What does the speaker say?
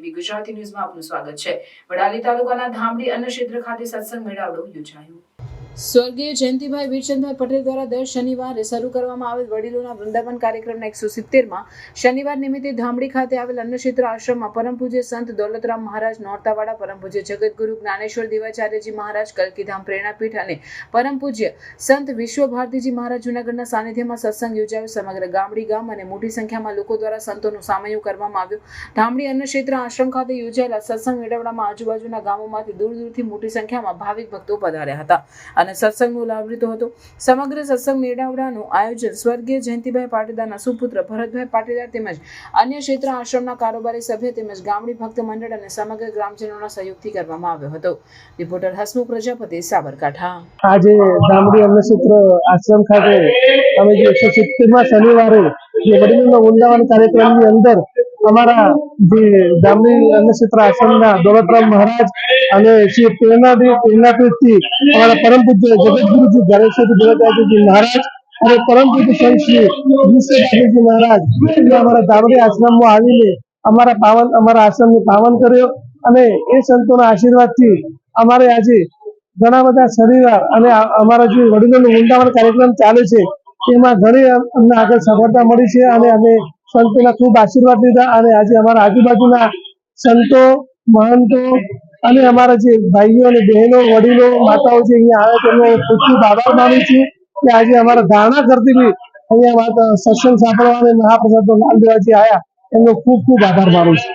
ગુજરાતી ન્યૂઝમાં આપનું સ્વાગત છે. વડાલી તાલુકાના ધામડી અન્ન ક્ષેત્ર ખાતે સત્સંગ મેળાવડો યોજાયો. સ્વર્ગીય જયંતિભાઈ વીરચંદભાઈ પટેલ દ્વારા દર શનિવારે શરૂ કરવામાં આવેલ વડીલોના વૃંદાવન કાર્યક્રમના એકસો સિત્તેરમાં શનિવાર નિમિત્તે ધામડી ખાતે આવેલ અન્નક્ષેત્ર આશ્રમમાં પરમ પૂજ્ય સંત દોલતરામ મહારાજ નોરતાવાડા પરમ પૂજ્ય જગતગુરુ જ્ઞાનેશ્વર દેવાચાર્યજી મહારાજ, કલકીધામ પ્રેરણાપીઠ અને પરમ પૂજ્ય સંત વિશ્વ ભારતીજી મહારાજ જુનાગઢના સાનિધ્યમાં સત્સંગ યોજાયો. સમગ્ર ગામડી ગામ અને મોટી સંખ્યામાં લોકો દ્વારા સંતોનું સામયું કરવામાં આવ્યું. ધામડી અન્નક્ષેત્ર આશ્રમ ખાતે યોજાયેલા સત્સંગ મેળવડામાં આજુબાજુના ગામોમાંથી દૂર દૂરથી મોટી સંખ્યામાં ભાવિક ભક્તો પધાર્યા હતા. અને સત્સંગનો લાભ હતો. સમગ્ર સત્સંગ મેળાવડાનું આયોજન સ્વર્ગીય જયંતિભાઈ પાટીદારના સુપુત્ર ભરતભાઈ પાટીદાર તેમજ અન્ય ક્ષેત્ર આશ્રમના કારોબારી સભ્ય તેમજ ગામડી ભક્ત મંડળ અને સમગ્ર ગ્રામજનોના સહયોગથી કરવામાં આવ્યો હતો. રિપોર્ટર હસમુખ પ્રજાપતિ, સાબરકાંઠા. આજે ગામડી અન્નક્ષેત્ર આશ્રમ ખાતે અમે જે એકસો સિત્તેરમાં શનિવારે જે વૃંદાવન કાર્યક્રમની અંદર અમારા જે ગામડી અન્નક્ષેત્ર આશ્રમના દોલતરામ મહારાજ અને શ્રી પ્રેરણાથી પ્રેરણાપીઠથી અમારા પરમ પૂજ્ય જગતગુરુજી ગણેશજી દોલતરાજી મહારાજ અને પરમ પૂજ્ય સંત શ્રી વિશ્વજી મહારાજ અમારા ગામડી આશ્રમમાં આવીને અમારા પાવન અમારા આશ્રમને પાવન કર્યો અને એ સંતોના આશીર્વાદથી અમારે આજે ઘણા બધા શનિવાર અને અમારા જે વડીલોનું વૃંદાવન કાર્યક્રમ ચાલે છે, તેમાં ઘણી અમને આગળ સફળતા મળી છે અને અમે સંતોના ખૂબ આશીર્વાદ લીધા અને આજે અમારા આજુબાજુના સંતો, મહંતો અને અમારા જે ભાઈઓ અને બહેનો, વડીલો, માતાઓ જે અહીંયા આવે તેમને ખૂબ ખૂબ આભાર માનું છું કે આજે અમારા ધારણા કરતી બી અહીંયા સત્સંગ સાંભળવા અને મહાપ્રસાદનો લાભ લેવા આવ્યા એમનો ખૂબ ખૂબ આભાર માનું છું.